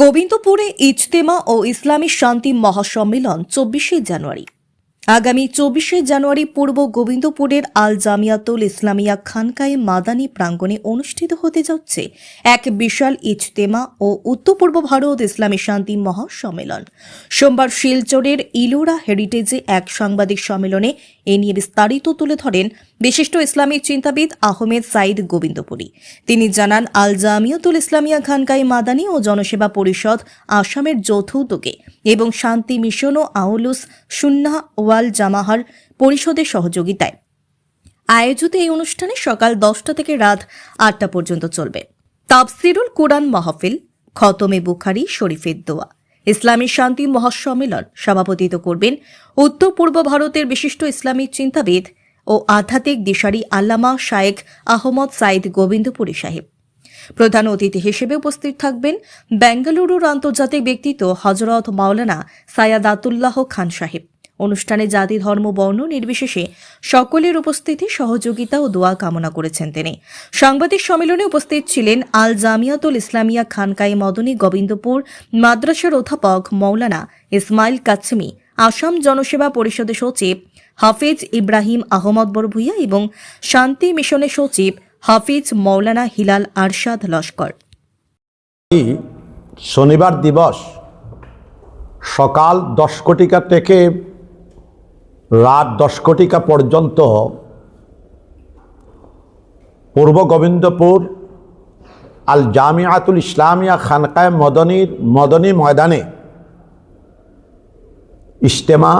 গোবিন্দপুরে ইজতেমা ও ইসলামী শান্তি মহাসম্মেলন চব্বিশে জানুয়ারি। আগামী চব্বিশে জানুয়ারি পূর্ব গোবিন্দপুরের আল জামিয়াতুল ইসলামিয়া খানকায়ে মাদানী প্রাঙ্গণে অনুষ্ঠিত হতে যাচ্ছে এক বিশাল ইজতেমা ও উত্তর পূর্ব ভারত ইসলামী শান্তি মহাসম্মেলন। সোমবার শিলচরের ইলোরা হেরিটেজে এক সাংবাদিক সম্মেলনে এ নিয়ে বিস্তারিত তুলে ধরেন বিশিষ্ট ইসলামী চিন্তাবিদ আহমেদ সাইদ গোবিন্দপুরী। তিনি জানান, আল জামিয়াতুল ইসলামিয়া খানকাই মাদানী ও জনসেবা পরিষদ আসামের যৌথ উদ্যোগে এবং শান্তি মিশন ও আউলুস সুন্নাহ ওয়াল জামাহার পরিষদের সহযোগিতায় আয়োজিত এই অনুষ্ঠানে সকাল দশটা থেকে রাত আটটা পর্যন্ত চলবে। তাফসিরুল কোরআন মাহফিল, খতমে বুখারি শরীফের দোয়া। ইসলামী শান্তি মহাসম্মেলন সভাপতিত্ব করবেন উত্তর পূর্ব ভারতের বিশিষ্ট ইসলামী চিন্তাবিদ ও আধ্যাত্মিক দিশারি আল্লামা শায়েখ আহমদ সাইদ গোবিন্দপুরী সাহেব। প্রধান অতিথি হিসেবে উপস্থিত থাকবেন বেঙ্গালুরুর আন্তর্জাতিক ব্যক্তিত্ব হজরত মাওলানা সায়াদাতুল্লাহ খান সাহেব। অনুষ্ঠানে জাতি, ধর্ম, বর্ণ নির্বিশেষে সকলের উপস্থিতি, সহযোগিতা ও দোয়া কামনা করেছেন তিনি। সাংবাদিক সম্মেলনে উপস্থিত ছিলেন আল জামিয়াতুল ইসলামিয়া খানকাই মদনী গোবিন্দপুর, মাদ্রাসার অধ্যাপক মৌলানা ইসমাইল কাচ্মি আসাম জনসেবা পরিষদের সচিব হাফিজ ইব্রাহিম আহমদ বরভুইয়া এবং শান্তি মিশনের সচিব হাফিজ মৌলানা হিলাল আরশাদ লস্কর। শনিবার দিবস সকাল দশ কোটিকা থেকে রাত দশ কোটিকা পর্যন্ত পূর্ব গোবিন্দপুর আল জামিয়াতুল ইসলামিয়া খানকায় মদনীর, মদনী ময়দানে ইজতেমা,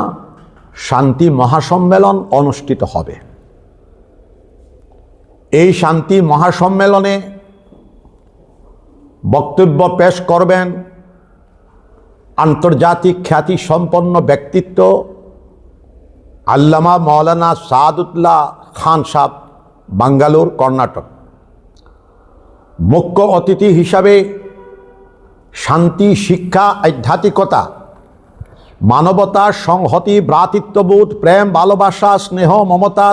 শান্তি মহাসম্মেলন অনুষ্ঠিত হবে। এই শান্তি মহাসম্মেলনে বক্তব্য পেশ করবেন আন্তর্জাতিক খ্যাতি সম্পন্ন ব্যক্তিত্ব আল্লামা মৌলানা সাদুল্লাহ খান সাহ, বাঙ্গালোর, কর্ণাটক। মুখ্য অতিথি হিসাবে শান্তি, শিক্ষা, আধ্যাত্মিকতা, মানবতা, সংহতি, ভ্রাতৃত্ববোধ, প্রেম, ভালোবাসা, স্নেহ, মমতা,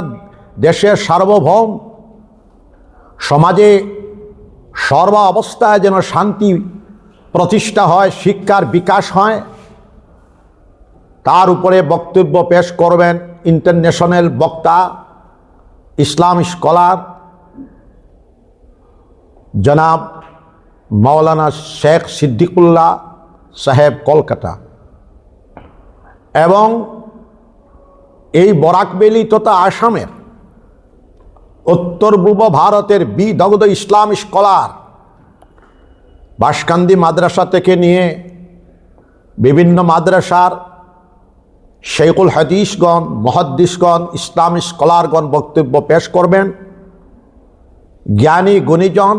দেশের সার্বভৌম সমাজে সর্ব অবস্থায় যেন শান্তি প্রতিষ্ঠা হয়, শিক্ষার বিকাশ হয় তার উপরে বক্তব্য পেশ করবেন ইন্টারন্যাশনাল বক্তা, ইসলাম স্কলার, জনাব মাওলানা শেখ সিদ্দিকুল্লাহ সাহেব কলকাতা। এবং এই বরাকবেলি তথা আসামের উত্তর পূর্ব ভারতের বি দগ্ধ ইসলাম স্কলার বাসকান্দি মাদ্রাসা থেকে নিয়ে বিভিন্ন মাদ্রাসার শেখুল হাদিসগণ, মহাদ্দিসগণ, ইসলাম স্কলারগণ বক্তব্য পেশ করবেন। জ্ঞানী গুণীজন,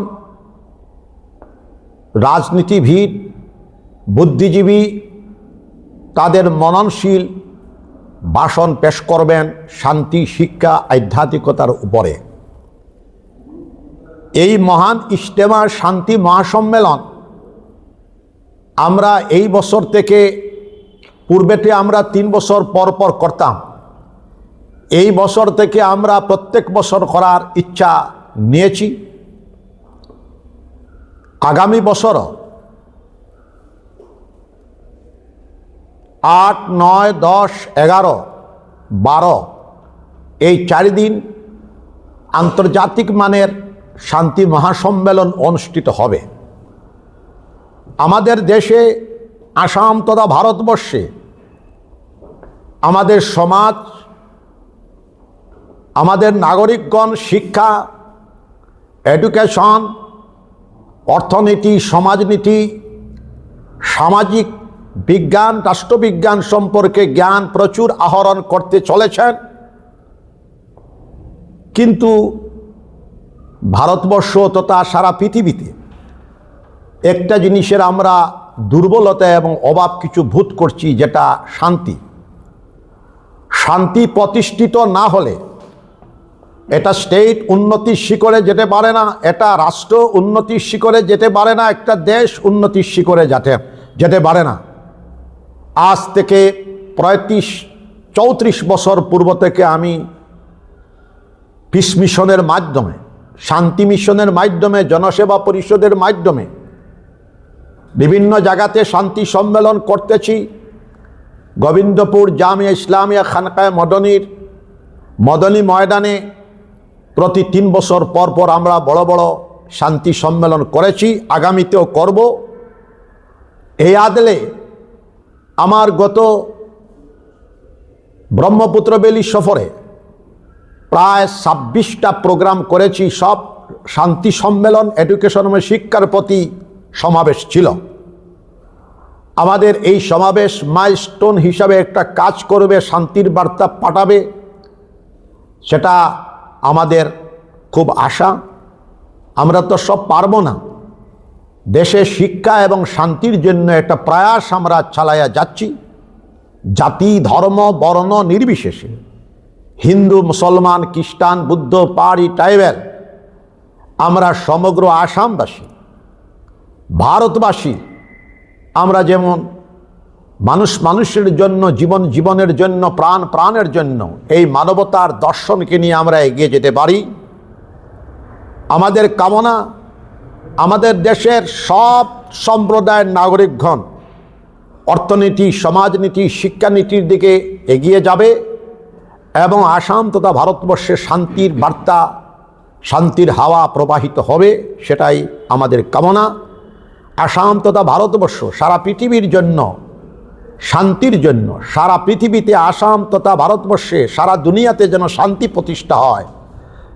রাজনীতিবিদ, বুদ্ধিজীবী, তাদের মননশীল ভাষণ পেশ করবেন শান্তি, শিক্ষা, আধ্যাত্মিকতার উপরে। এই মহান ইজতেমার শান্তি মহাসম্মেলন আমরা এই বছর থেকে পূর্বেতে আমরা তিন বছর পর পর করতাম। এই বছর থেকে আমরা প্রত্যেক বছর করার ইচ্ছা নিয়েছি। আগামী বছর আট, নয়, দশ, এগারো, বারো, এই চারি দিন আন্তর্জাতিক মানের শান্তি মহাসম্মেলন অনুষ্ঠিত হবে। আমাদের দেশে আসাম তথা ভারতবর্ষে আমাদের সমাজ, আমাদের নাগরিকগণ, শিক্ষা, এডুকেশন, অর্থনীতি, সমাজনীতি, সামাজিক বিজ্ঞান, রাষ্ট্রবিজ্ঞান সম্পর্কে জ্ঞান প্রচুর আহরণ করতে চলেছেন। কিন্তু ভারতবর্ষ তথা সারা পৃথিবীতে একটা জিনিসের আমরা দুর্বলতা এবং অভাব কিছু ভূত করছি, যেটা শান্তি। শান্তি প্রতিষ্ঠিত না হলে এটা স্টেট উন্নতির শিখরে যেতে পারে না, এটা রাষ্ট্র উন্নতির শিখরে যেতে পারে না, একটা দেশ উন্নতির শিখরে যেতে যেতে পারে না। আজ থেকে পঁয়ত্রিশ, চৌত্রিশ বছর পূর্ব থেকে আমি পিস মিশনের মাধ্যমে, শান্তি মিশনের মাধ্যমে, জনসেবা পরিষদের মাধ্যমে বিভিন্ন জায়গাতে শান্তি সম্মেলন করতেছি। গোবিন্দপুর জামিয়া ইসলামিয়া খানকায় মদনীর, মদনী ময়দানে প্রতি তিন বছর পর পর আমরা বড় বড় শান্তি সম্মেলন করেছি, আগামীতেও করব। এই আদলে আমার গত ব্রহ্মপুত্র বেলি সফরে প্রায় ছাব্বিশটা প্রোগ্রাম করেছি, সব শান্তি সম্মেলন, এডুকেশন শিক্ষার প্রতি সমাবেশ ছিল। আমাদের এই সমাবেশ মাইলস্টোন হিসাবে একটা কাজ করবে, শান্তির বার্তা পাঠাবে, সেটা আমাদের খুব আশা। আমরা তো সব পারব না। দেশে শিক্ষা এবং শান্তির জন্য একটা প্রয়াস আমরা চালাইয়া যাচ্ছি। জাতি, ধর্ম, বর্ণ নির্বিশেষে। হিন্দু, মুসলমান, খ্রিস্টান, বুদ্ধ, পাহাড়ি, ট্রাইবেল, আমরা সমগ্র আসামবাসী, ভারতবাসী আমরা যেমন মানুষ মানুষের জন্য, জীবন জীবনের জন্য, প্রাণ প্রাণের জন্য এই মানবতার দর্শনকে নিয়ে আমরা এগিয়ে যেতে পারি। আমাদের কামনা আমাদের দেশের সব সম্প্রদায়ের নাগরিকগণ অর্থনীতি, সমাজনীতি, শিক্ষানীতির দিকে এগিয়ে যাবে এবং আসাম তথা ভারতবর্ষে শান্তির বার্তা, শান্তির হাওয়া প্রবাহিত হবে, সেটাই আমাদের কামনা। আসাম তথা ভারতবর্ষ, সারা পৃথিবীর জন্য, শান্তির জন্য, সারা পৃথিবীতে আসাম তথা ভারতবর্ষে, সারা দুনিয়াতে যেন শান্তি প্রতিষ্ঠা হয়,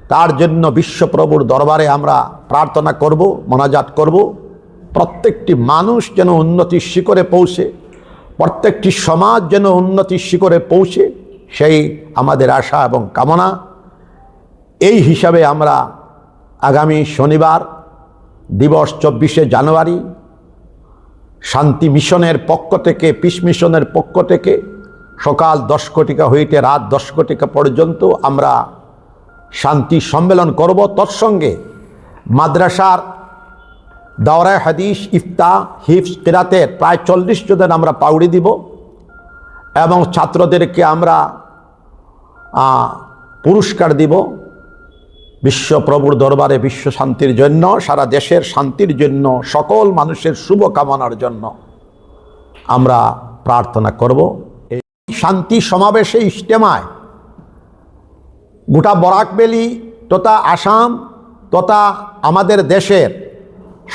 তার জন্য বিশ্বপ্রভুর দরবারে আমরা প্রার্থনা করব, মোনাজাত করব। প্রত্যেকটি মানুষ যেন উন্নতির শিখরে পৌঁছে, প্রত্যেকটি সমাজ যেন উন্নতির শিখরে পৌঁছে, সেই আমাদের আশা এবং কামনা। এই হিসাবে আমরা আগামী শনিবার দিবস চব্বিশে জানুয়ারি, শান্তি মিশনের পক্ষ থেকে, পিস মিশনের পক্ষ থেকে সকাল দশ কোটিকা হইতে রাত দশ কোটিকা পর্যন্ত আমরা শান্তি সম্মেলন করব। তৎসঙ্গে মাদ্রাসার দাওরায় হাদিস, ইফতা হিফস কিরাতের প্রায় চল্লিশ জনের আমরা পাউড়ি দিব এবং ছাত্রদেরকে আমরা পুরস্কার দিব। বিশ্বপ্রভুর দরবারে বিশ্ব শান্তির জন্য, সারা দেশের শান্তির জন্য, সকল মানুষের শুভ কামনার জন্য আমরা প্রার্থনা করব। এই শান্তি সমাবেশে ইজতেমায় গোটা বরাকবেলি তথা আসাম, তথা আমাদের দেশের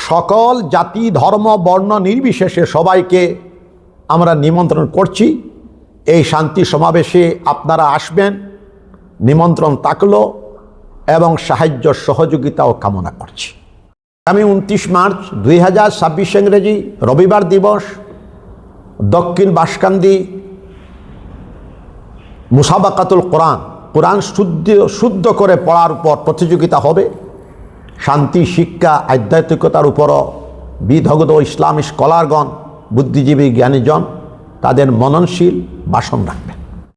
সকল জাতি, ধর্ম, বর্ণ নির্বিশেষে সবাইকে আমরা নিমন্ত্রণ করছি। এই শান্তি সমাবেশে আপনারা আসবেন, নিমন্ত্রণ থাকল। এবং সাহায্য সহযোগিতাও কামনা করছি। আগামী উনত্রিশ মার্চ দুই হাজার ছাব্বিশ ইংরেজি রবিবার দিবস, দক্ষিণ বাসকান্দি মুসাবাকাতুল কোরআন কোরআন শুদ্ধ শুদ্ধ করে পড়ার উপর প্রতিযোগিতা হবে। শান্তি, শিক্ষা, আধ্যাত্মিকতার উপরও বিধগ্ধ ইসলামী স্কলারগণ, বুদ্ধিজীবী জ্ঞানীজন তাদের মননশীল ভাষণ রাখবে